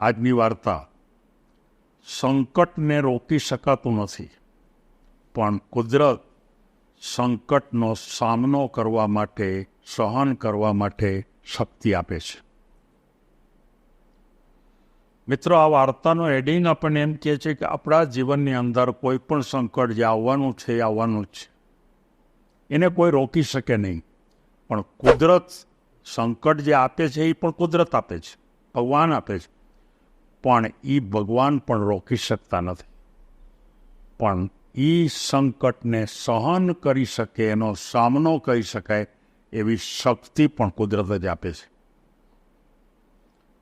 આજની વાર્તા. સંકટને રોકી શકાતું નથી, પણ કુદરત સંકટનો સામનો કરવા માટે, સહન કરવા માટે શક્તિ આપે છે. મિત્રો, આ વાર્તાનો એડિંગ આપણને એમ કહે છે કે આપણા જીવનની અંદર કોઈ પણ સંકટ જે આવવાનું છે, એ આવવાનું જ છે. એને કોઈ રોકી શકે નહીં. પણ કુદરત સંકટ જે આપે છે, એ પણ કુદરત આપે છે. ભગવાન આપે છે. પણ એ ભગવાન પણ રોકી શકતા નથી. પણ એ સંકટને સહન કરી શકે, એનો સામનો કરી શકાય, એવી શક્તિ પણ કુદરત જ આપે છે.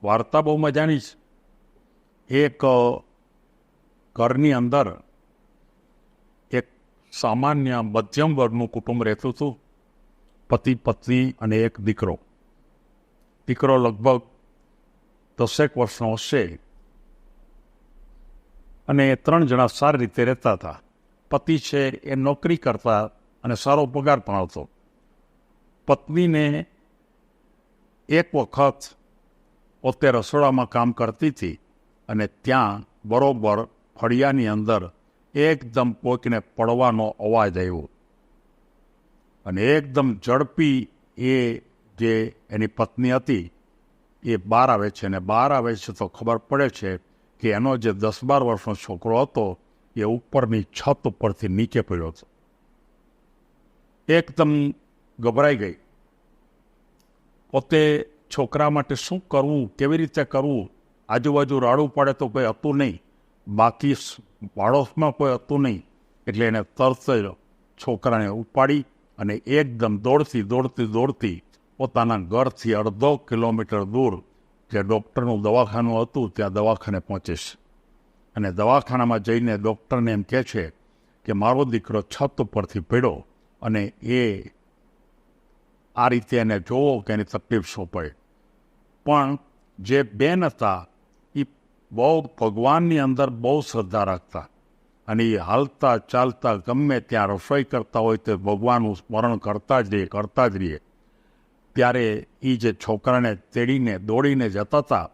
વાર્તા બહુ મજાની છે. એક ઘરની અંદર એક સામાન્ય મધ્યમ વર્ગનું કુટુંબ રહેતું હતું. પતિ, પત્ની અને એક દીકરો. દીકરો લગભગ દસેક વર્ષનો હશે. અને એ ત્રણ જણા સારી રીતે રહેતા હતા. પતિ છે એ નોકરી કરતા અને સારો પગાર પણ આવતો પત્નીને એક વખત પોતે રસોડામાં કામ કરતી હતી અને ત્યાં બરોબર ફળિયાની અંદર એકદમ કોઈકને પડવાનો અવાજ આવ્યો. અને એકદમ ઝડપી એ જે એની પત્ની હતી, એ બહાર આવે છે અને બહાર આવે છે તો ખબર પડે છે કે એનો જે દસ બાર વર્ષનો છોકરો હતો એ ઉપરની છત ઉપરથી નીચે પડ્યો હતો એકદમ ગભરાઈ ગઈ પોતે છોકરા માટે શું કરવું કેવી રીતે કરવું આજુબાજુ રાડું પડે તો કોઈ હતું નહીં બાકી પાડોશમાં કોઈ હતું નહીં એટલે એને તરત જ છોકરાને ઉપાડી અને એકદમ દોડતી દોડતી દોડતી પોતાના ઘરથી અડધો કિલોમીટર દૂર જે ડૉક્ટરનું દવાખાનું હતું, ત્યાં દવાખાને પહોંચીશ. અને દવાખાનામાં જઈને ડૉક્ટરને એમ કહે છે કે મારો દીકરો છત ઉપરથી પડ્યો અને એ આ રીતે એને જોવો કે એની તકલીફ શું પડે. પણ જે બેન હતા એ બહુ ભગવાનની અંદર બહુ શ્રદ્ધા રાખતા અને એ હાલતા ચાલતા ગમે ત્યાં રસોઈ કરતા હોય તો ભગવાનનું સ્મરણ કરતા જ રહીએ, કરતા જ રહીએ. ત્યારે એ જે છોકરાને તેડીને, દોડીને જતા હતા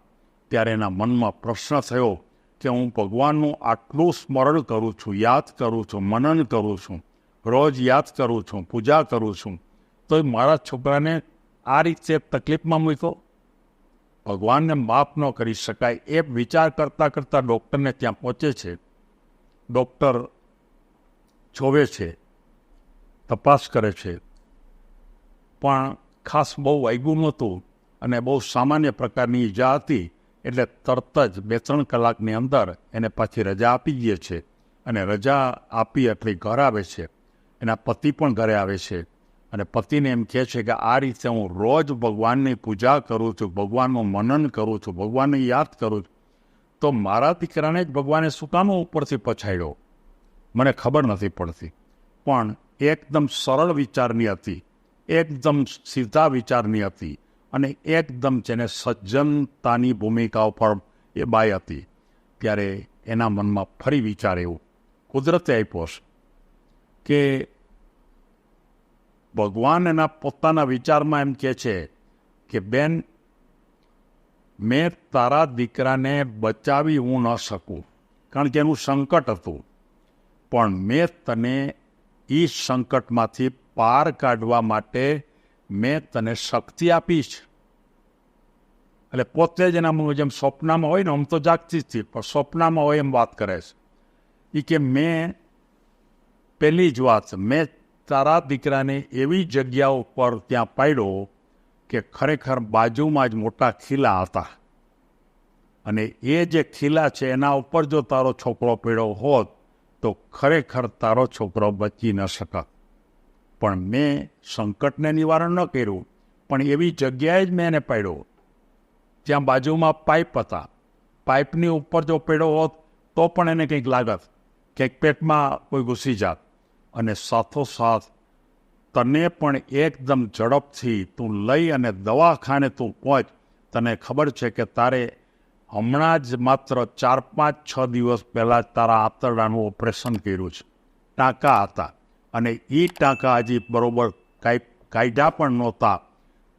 ત્યારે એના મનમાં પ્રશ્ન થયો કે હું ભગવાનનું આટલું સ્મરણ કરું છું, યાદ કરું છું, મનન કરું છું, રોજ યાદ કરું છું, પૂજા કરું છું. તો મારા છોકરાને આ રીતે તકલીફમાં મૂક્યો. ભગવાનને માફ ન કરી શકાય એ વિચાર કરતાં કરતાં ડૉક્ટરને ત્યાં પહોંચે છે. ડૉક્ટર જોવે છે, તપાસ કરે છે. પણ ખાસ બહુ વાગ્યું નહોતું અને બહુ સામાન્ય પ્રકારની ઈજા હતી એટલે તરત જ બે ત્રણ કલાકની અંદર એને પાછી રજા આપી દે છે અને રજા આપી એટલે ઘર આવે છે. એના પતિ પણ ઘરે આવે છે. અને પતિને એમ કહે છે કે આ રીતે હું રોજ ભગવાનની પૂજા કરું છું, ભગવાનનું મનન કરું છું, ભગવાનને યાદ કરું છું. તો મારા દીકરાને જ ભગવાને શું ઉપરથી પછાડ્યો. મને ખબર નથી પડતી. પણ એકદમ સરળ વિચારની હતી એકદમ સીધા વિચારની હતી અને એકદમ જેને સજ્જનતાની ભૂમિકા ઉપર એ બાઈ હતી. ત્યારે એના મનમાં ફરી વિચાર એવું કુદરતે આપ્યો છે કે ભગવાન એના પોતાના વિચારમાં એમ કહે છે કે, બેન, મેં તારા દીકરાને બચાવી હું ન શકું, કારણ કે એનું સંકટ હતું. પણ મેં તને એ સંકટમાંથી પાર કાઢવા માટે મેં તને શક્તિ આપી છે. એટલે પોતે જ એના જેમ સ્વપ્નમાં હોય ને આમ તો જાગતી જ હતી, પણ સ્વપ્નમાં હોય એમ વાત કરે છે. એ કે મેં પહેલી જ વાત, મેં તારા દીકરાને એવી જગ્યા ઉપર ત્યાં પાડ્યો કે ખરેખર બાજુમાં જ મોટા ખીલા હતા. અને એ જે ખીલા છે એના ઉપર જો તારો છોકરો પીડ્યો હોત તો ખરેખર તારો છોકરો બચી ન શકત. પણ મેં સંકટને નિવારણ ન કર્યું, પણ એવી જગ્યાએ જ મેં એને પાડ્યો. જ્યાં બાજુમાં પાઇપ હતા. પાઇપની ઉપર જો પેડો હોત, તો પણ એને કંઈક લાગત. ક્યાંક પેટમાં કોઈ ઘૂસી જાત. અને સાથોસાથ, તને પણ એકદમ ઝડપથી તું લઈ અને દવાખાને તું પહોંચ. તને ખબર છે કે તારે હમણાં જ માત્ર ચાર પાંચ છ દિવસ પહેલાં તારા આંતરડાનું ઓપરેશન કર્યું છે. ટાંકા હતા. અને એ ટાંકા હજી બરોબર કાંઈ કાયદા પણ નહોતા.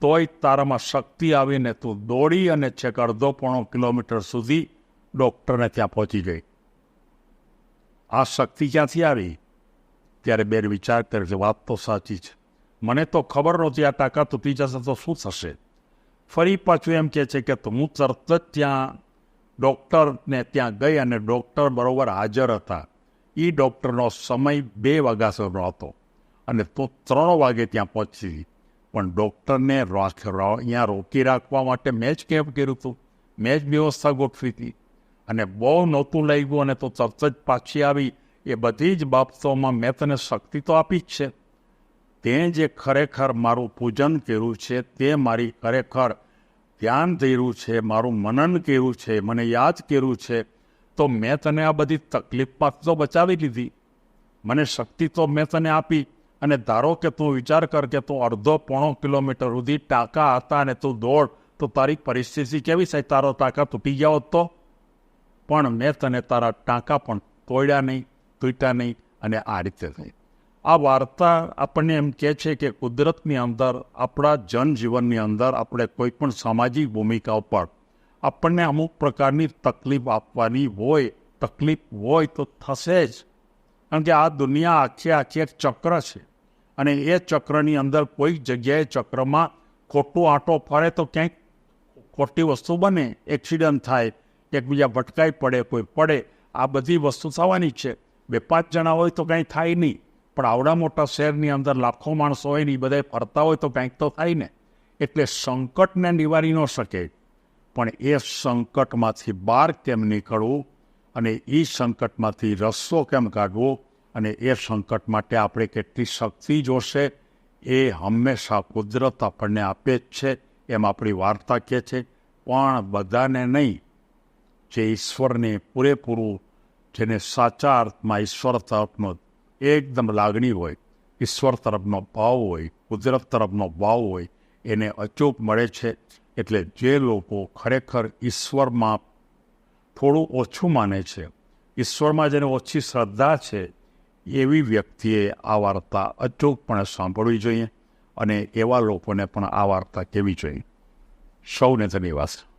તોય તારામાં શક્તિ આવીને તું દોડી અને છેક અડધો પોણો કિલોમીટર સુધી ડૉક્ટરને ત્યાં પહોંચી ગઈ. આ શક્તિ ક્યાંથી આવી? ત્યારે બેન વિચાર કરે છે, વાત તો સાચી છે. મને તો ખબર નહોતી આ ટાંકા તૂટી જશે તો શું થશે? ફરી પાછું એમ કહે છે કે હું તરત જ ત્યાં ડૉક્ટરને ત્યાં ગઈ અને ડૉક્ટર બરોબર હાજર હતા. એ ડૉક્ટરનો સમય બે વાગ્યા સુધીનો હતો. અને તો ત્રણ વાગે ત્યાં પહોંચી. પણ ડૉક્ટરને રાખ અહીંયા રોકી રાખવા માટે મેં જ કેમ કર્યું હતું મેં જ વ્યવસ્થા ગોઠવી હતી. અને બહુ નહોતું લાગ્યું અને તો તરત જ પાછી આવી. એ બધી જ બાબતોમાં મેં તને શક્તિ તો આપી જ છે. તે જે ખરેખર મારું પૂજન કર્યું છે, તે મારી ખરેખર ધ્યાન ધર્યું છે, મારું મનન કર્યું છે, મને યાદ કર્યું છે તો મેં તને આ બધી તકલીફ તો બચાવી લીધી. મને શક્તિ તો મેં તને આપી અને ધારો કે તું વિચાર કર કે તું અડધો પોણો કિલોમીટર સુધી ટાંકા હતા અને તું દોડ, તો તારી પરિસ્થિતિ કેવી થાય તારો ટાંકા તૂટી ગયા હોત તો? પણ મેં તને તારા ટાંકા પણ તોડ્યા નહીં, તૂટ્યા નહીં અને આ રીતે થઈ. આ વાર્તા આપણને એમ કહે છે કે કુદરતની અંદર, આપણા જનજીવનની અંદર આપણે કોઈ પણ સામાજિક ભૂમિકા ઉપર આપણને અમુક પ્રકારની તકલીફ આપવાની હોય, તકલીફ હોય તો થશે જ. કારણ કે આ દુનિયા આખે આખી એક ચક્ર છે. અને એ ચક્રની અંદર કોઈ જગ્યાએ ચક્રમાં ખોટું આંટો ફરે તો ક્યાંક ખોટી વસ્તુ બને, એક્સિડન્ટ થાય, એકબીજા ભટકાઈ પડે, કોઈ પડે. આ બધી વસ્તુ થવાની છે. બે પાંચ જણા હોય તો કાંઈ થાય નહીં. પણ આવડા મોટા શહેરની અંદર લાખો માણસો હોય ને એ બધા ફરતા હોય તો કંઈક તો થાય ને. એટલે સંકટને નિવારી ન શકે. પણ એ સંકટમાંથી બહાર કેમ નીકળવું અને એ સંકટમાંથી રસ્તો કેમ કાઢવો અને એ સંકટ માટે આપણે કેટલી શક્તિ જોશે, એ હંમેશા કુદરત આપણને આપે જ છે, એમ આપણી વાર્તા કહે છે. પણ બધાને નહીં, જે ઈશ્વરને પૂરેપૂરું, જેને સાચા અર્થમાં ઈશ્વર તરફનો એકદમ લાગણી હોય, ઈશ્વર તરફનો ભાવ હોય, કુદરત તરફનો ભાવ હોય, એને અચૂક મળે છે. એટલે જે લોકો ખરેખર ઈશ્વરમાં થોડું ઓછું માને છે, ઈશ્વરમાં જેને ઓછી શ્રદ્ધા છે, એવી વ્યક્તિએ આ વાર્તા અચૂકપણે સાંભળવી જોઈએ અને એવા લોકોને પણ આ વાર્તા કહેવી જોઈએ. સૌને ધન્યવાદ.